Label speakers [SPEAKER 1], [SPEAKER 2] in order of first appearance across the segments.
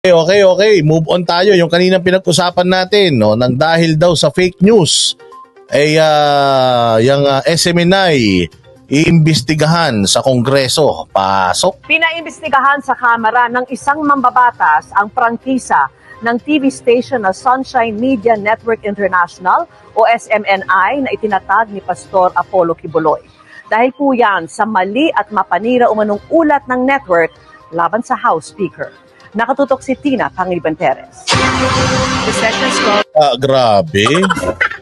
[SPEAKER 1] Okay, okay, okay. Move on tayo. Yung kaninang pinag-usapan natin, no, nang dahil daw sa fake news, ay ah, yung ah, SMNI iimbestigahan sa Kongreso. Pasok.
[SPEAKER 2] Pinaimbestigahan sa Kamara ng isang mambabatas ang prangkisa ng TV station na Sunshine Media Network International o SMNI na itinatag ni Pastor Apollo Kibuloy. Dahil po yan sa mali at mapanira umanong ulat ng network laban sa House Speaker. Nakatutok si Tina Pangliban Perez. The session starts
[SPEAKER 1] Ah, grabe.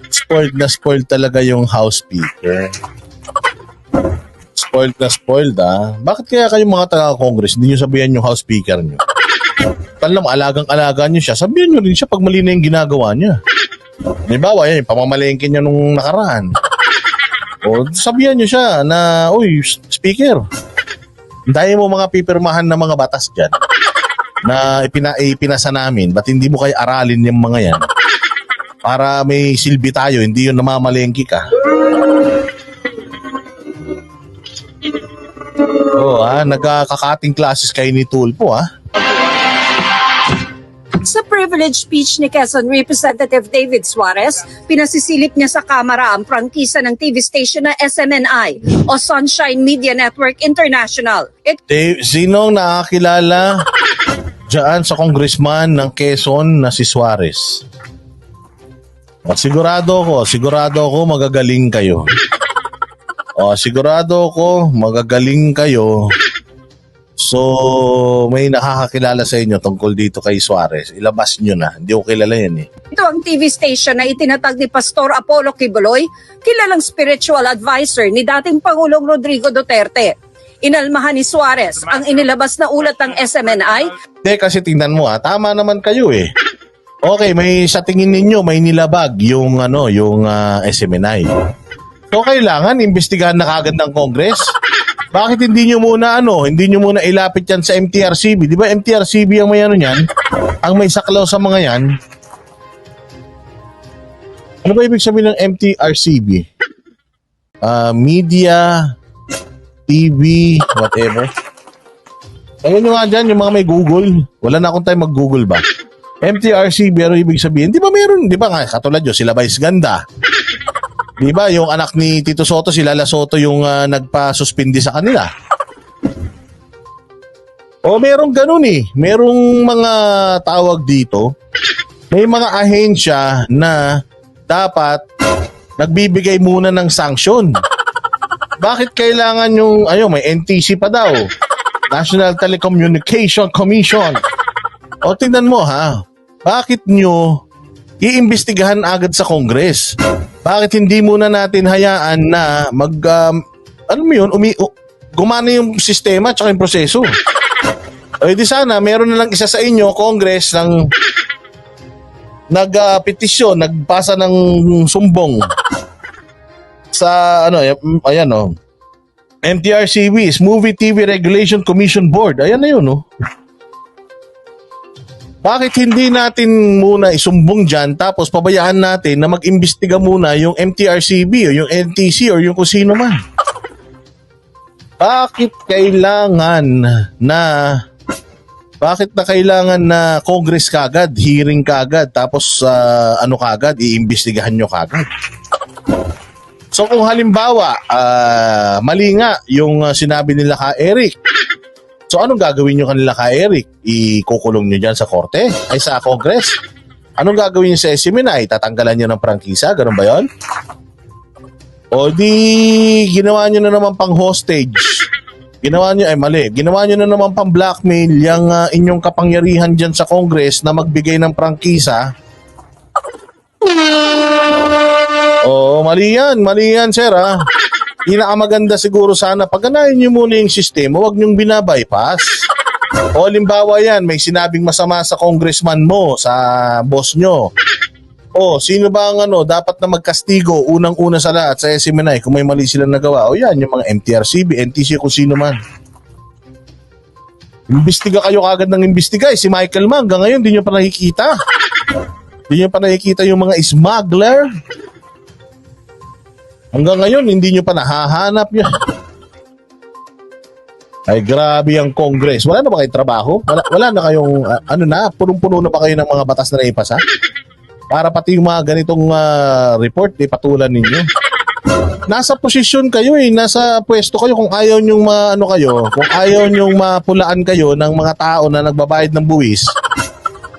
[SPEAKER 1] Spoiled na spoiled talaga yung House Speaker. Spoiled na spoiled ah. Bakit kaya kayong mga taga-Congress hindi nyo sabihan yung House Speaker nyo? Talam, alagang-alaga nyo siya. Sabihan nyo rin siya pag mali na yung ginagawa niya. Halimbawa, yan, yung pamamalengke niya nung nakaraan. O, sabihan nyo siya na, uy, speaker, dahil mo mga pipirmahan na mga batas dyan na ipina, ipinasa namin, ba't hindi mo kayo aralin yung mga yan? Para may silbi tayo, hindi yun namamalengki ka. Oo ah, nagkakating classes kayo ni Tulpo ah.
[SPEAKER 3] Sa privilege speech ni Quezon Representative David Suarez, pinasisilip niya sa Kamara ang prangkisa ng TV station na SMNI o Sunshine Media Network International. It
[SPEAKER 1] Dave, sinong nakakilala dyan sa congressman ng Quezon na si Suarez? O, sigurado ko, sigurado ko magagaling kayo. O, sigurado ko magagaling kayo. So, may nakakakilala sa inyo tungkol dito kay Suarez. Ilabas nyo na. Hindi ko kilala yan eh.
[SPEAKER 3] ito ang TV station na itinatag ni Pastor Apollo Kibuloy, kilalang spiritual advisor ni dating Pangulong Rodrigo Duterte. Inalmahan ni Suarez ang inilabas na ulat ng SMNI
[SPEAKER 1] Hindi, kasi tingnan mo ha, tama naman kayo eh. Okay, may sa tingin ninyo may nilabag yung ano, yung ah, SMNI. So kailangan imbestigahan na kagad ng Congress. Bakit hindi nyo muna ano, hindi nyo muna ilapit yan sa MTRCB? Di ba MTRCB ang may ano niyan? Ang may saklaw sa mga yan? Ano ba ibig sabihin ng MTRCB? Ah, media, TV, whatever. Ayun nyo nga dyan, yung mga may Google. Wala na akong time mag-Google ba? MTRC, pero ibig sabihin, di ba meron, di ba nga, katulad yun, sila Vice Ganda. Di ba, yung anak ni Tito Soto, si Lala Soto yung ah, nagpa-suspindi sa kanila. O merong ganun eh. Merong mga tawag dito. May mga ahensya na dapat nagbibigay muna ng sanction. Bakit kailangan yung, ayo may NTC pa daw. National Telecommunication Commission. O tingnan mo ha, bakit nyo iimbestigahan agad sa Congress? Bakit hindi muna natin hayaan na mag, um, ano mo yun, umi, u- gumana yung sistema at yung proseso? O di sana, meron na lang isa sa inyo, Congress, ng nag-petisyon, nagpasa ng sumbong sa ano, y- ayan oh. MTRCBs, Movie TV Regulation Commission Board. Ayan na yun, no? Bakit hindi natin muna isumbong dyan tapos pabayaan natin na mag-imbestiga muna yung MTRCB o yung NTC o yung kung sino man? Bakit kailangan na bakit na kailangan na Congress kagad, hearing kagad, tapos ah, ano kagad, iimbestigahan nyo kagad? So kung halimbawa, ah, mali nga yung ah, sinabi nila ka Eric, so anong gagawin nyo kanila ka Eric? Ikukulong nyo dyan sa korte? Ay sa Congress? Anong gagawin nyo sa SMNI? Tatanggalan nyo ng prangkisa? Ganun ba yon? O di ginawa nyo na naman pang hostage. Ginawa nyo, ay mali, ginawa nyo na naman pang blackmail yung ah, inyong kapangyarihan dyan sa Congress na magbigay ng prangkisa. Oo, mali yan, mali yan, sir, ha? Pinakamaganda siguro sana, pagganahin nyo muna yung sistema, huwag nyong binabypass. O, limbawa yan, may sinabing masama sa congressman mo, sa boss nyo. O, sino ba ang ano, dapat na magkastigo, unang-una sa lahat, sa SMNI, kung may mali silang nagawa. O yan, yung mga MTRCB, NTC, kung sino man. Imbestiga kayo kagad ng imbestiga. Eh. Si Michael Mang, hanggang ngayon, di nyo pa nakikita. Di nyo pa nakikita yung mga smuggler. Hanggang ngayon, hindi nyo pa nahahanap yun. Ay, grabe ang Congress. Wala na ba kayong trabaho? Wala, wala na kayong, ah, ano na, punong-puno na ba kayo ng mga batas na naipasa? Para pati yung mga ganitong ah, report, di patulan ninyo. Nasa posisyon kayo eh, nasa pwesto kayo kung ayaw nyong ma, ano kayo, kung ayaw nyong mapulaan kayo ng mga tao na nagbabayad ng buwis,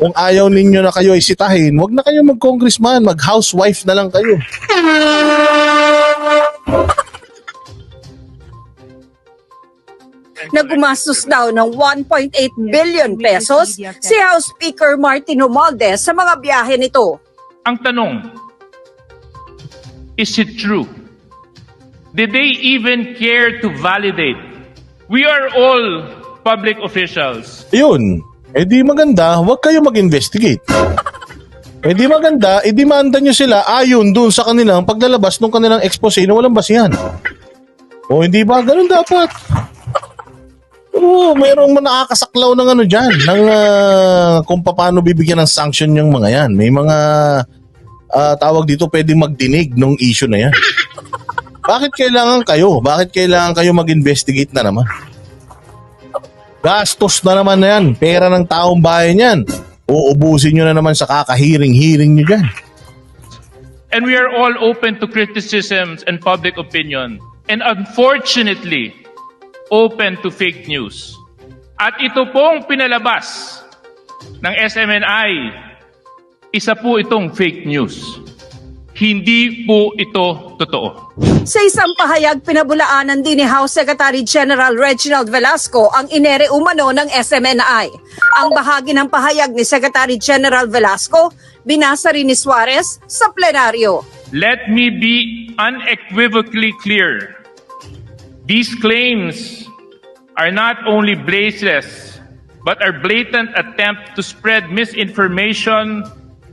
[SPEAKER 1] kung ayaw ninyo na kayo isitahin, wag na kayo mag-congressman, mag-housewife na lang kayo.
[SPEAKER 3] na gumastos daw ng 1.8 billion pesos si House Speaker Martin Romualdez sa mga biyahe nito.
[SPEAKER 4] Ang tanong, is it true? Did they even care to validate? We are all public officials.
[SPEAKER 1] Yun. Eh di maganda, huwag kayo mag-investigate. Eh di maganda, i-demanda nyo sila ayon dun sa kanilang paglalabas ng kanilang expose na walang basihan. O hindi ba? Ganun dapat. Oo, mayroong mga nakakasaklaw ng ano dyan, ng ah, kung paano bibigyan ng sanction yung mga yan. May mga ah, tawag dito pwedeng magdinig ng issue na yan. Bakit kailangan kayo? Bakit kailangan kayo mag-investigate na naman? Gastos na naman na yan. Pera ng taong bayan yan. Uubusin nyo na naman sa kakahiring-hiring nyo dyan.
[SPEAKER 4] And we are all open to criticisms and public opinion. And unfortunately, open to fake news. At ito pong pinalabas ng SMNI, isa po itong fake news. Hindi po ito totoo.
[SPEAKER 3] Sa isang pahayag, pinabulaanan din ni House Secretary General Reginald Velasco ang inere umano ng SMNI. Ang bahagi ng pahayag ni Secretary General Velasco, binasa rin ni Suarez sa plenaryo.
[SPEAKER 4] Let me be unequivocally clear. These claims are not only baseless, but are blatant attempt to spread misinformation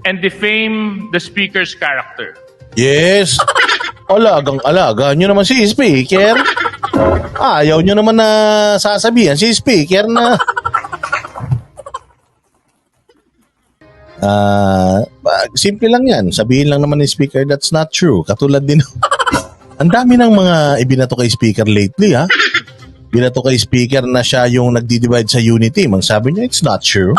[SPEAKER 4] and defame the speaker's character.
[SPEAKER 1] Yes. Alagang alaga nyo naman si speaker. Ayaw nyo naman na sasabihan si speaker na Ah, simple lang 'yan. Sabihin lang naman ni speaker that's not true. Katulad din Ang dami ng mga ibinato kay speaker lately, ha? Binato kay speaker na siya yung nagdi-divide sa unity. Mang sabi niya, it's not true.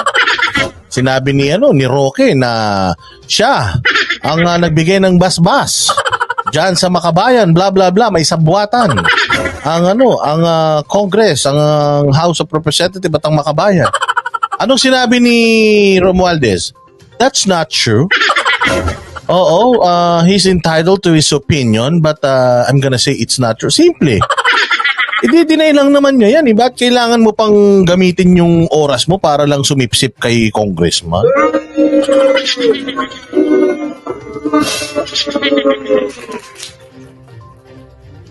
[SPEAKER 1] Sinabi ni ano ni Roque na siya ang ah, nagbigay ng basbas diyan sa Makabayan, bla bla bla, may sabwatan. Ang ano, ang ah, Congress, ang ah, House of Representatives at ang Makabayan. Anong sinabi ni Romualdez? That's not true. Oo, uh, he's entitled to his opinion but uh, I'm gonna say it's not true. Simple. I-deny lang naman niya yan. Eh. Ba't kailangan mo pang gamitin yung oras mo para lang sumipsip kay congressman?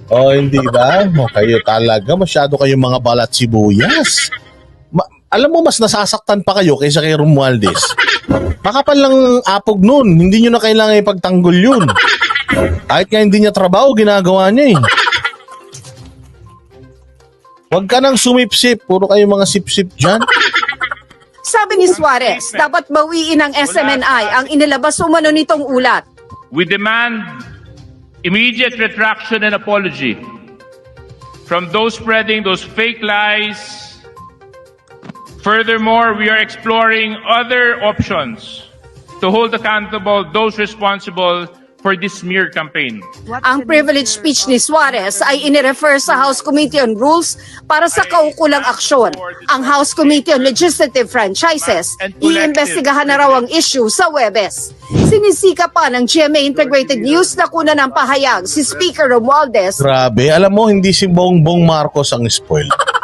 [SPEAKER 1] Oh, hindi ba? O, kayo talaga, masyado kayong mga balat sibuyas. Alam mo, mas nasasaktan pa kayo kaysa kay Romualdez. Makapal lang apog nun. Hindi nyo na kailangan ipagtanggol yun. Kahit nga hindi niya trabaho, ginagawa niya eh. Huwag ka nang sumipsip. Puro kayo mga sipsip dyan.
[SPEAKER 3] Sabi ni Suarez, dapat bawiin ng SMNI ang inilabas umano nitong ulat.
[SPEAKER 4] We demand immediate retraction and apology from those spreading those fake lies. Furthermore, we are exploring other options to hold accountable those responsible for this smear campaign.
[SPEAKER 3] Ang privilege speech ni Suarez ay inirefer sa House Committee on Rules para sa kaukulang aksyon. Ang House Committee on Legislative Franchises, iimbestigahan na raw ang issue sa Webes. Sinisika pa ng GMA Integrated News na kuna ng pahayag si Speaker Romualdez
[SPEAKER 1] Grabe. Alam mo, hindi si Bongbong Marcos ang spoil.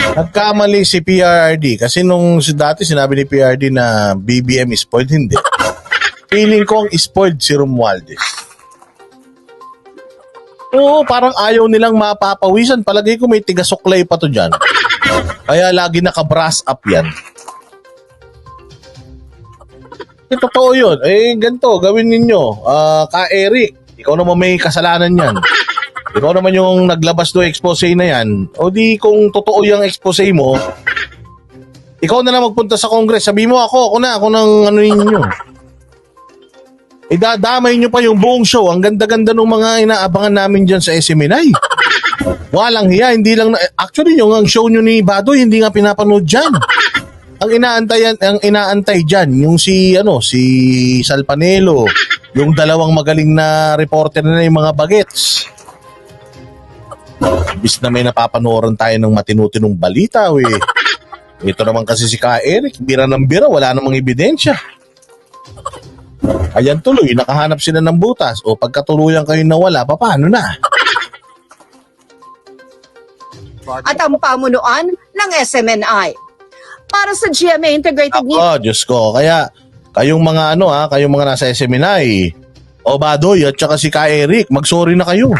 [SPEAKER 1] Nagkamali si PRRD kasi nung dati sinabi ni PRRD na BBM is spoiled, hindi. Feeling ko ang spoiled si Romualdez. Oo, parang ayaw nilang mapapawisan. Palagay ko may tigasuklay pa to dyan. Kaya lagi naka-brass up yan. Eh, totoo yun. Eh, ganito, gawin ninyo. Ah, ka Eric, ikaw naman may kasalanan yan. Ikaw naman yung naglabas do expose na yan. O di kung totoo yung expose mo, ikaw na lang magpunta sa Congress. Sabi mo ako, ako na, ako nang ano ninyo. Idadamay nyo pa yung buong show. Ang ganda-ganda ng mga inaabangan namin dyan sa SMNI. Walang hiya, hindi lang na, actually yung ang show nyo ni Badoy hindi nga pinapanood diyan. Ang inaantay ang inaantay diyan yung si ano si Salpanelo, yung dalawang magaling na reporter na yung mga bagets. Bis na may napapanoran tayo ng matinutinong balita, we. Ito naman kasi si Ka Eric, bira ng bira, wala namang ebidensya. Ayan tuloy, nakahanap sila ng butas. O pagkatuluyan kayo nawala, paano na?
[SPEAKER 3] at ang pamunuan ng SMNI. Para sa GMA Integrated News,
[SPEAKER 1] Ako, Diyos ko. Kaya, kayong mga ano ha, kayong mga nasa SMNI, o Badoy at saka si Ka Eric, mag-sorry na kayo.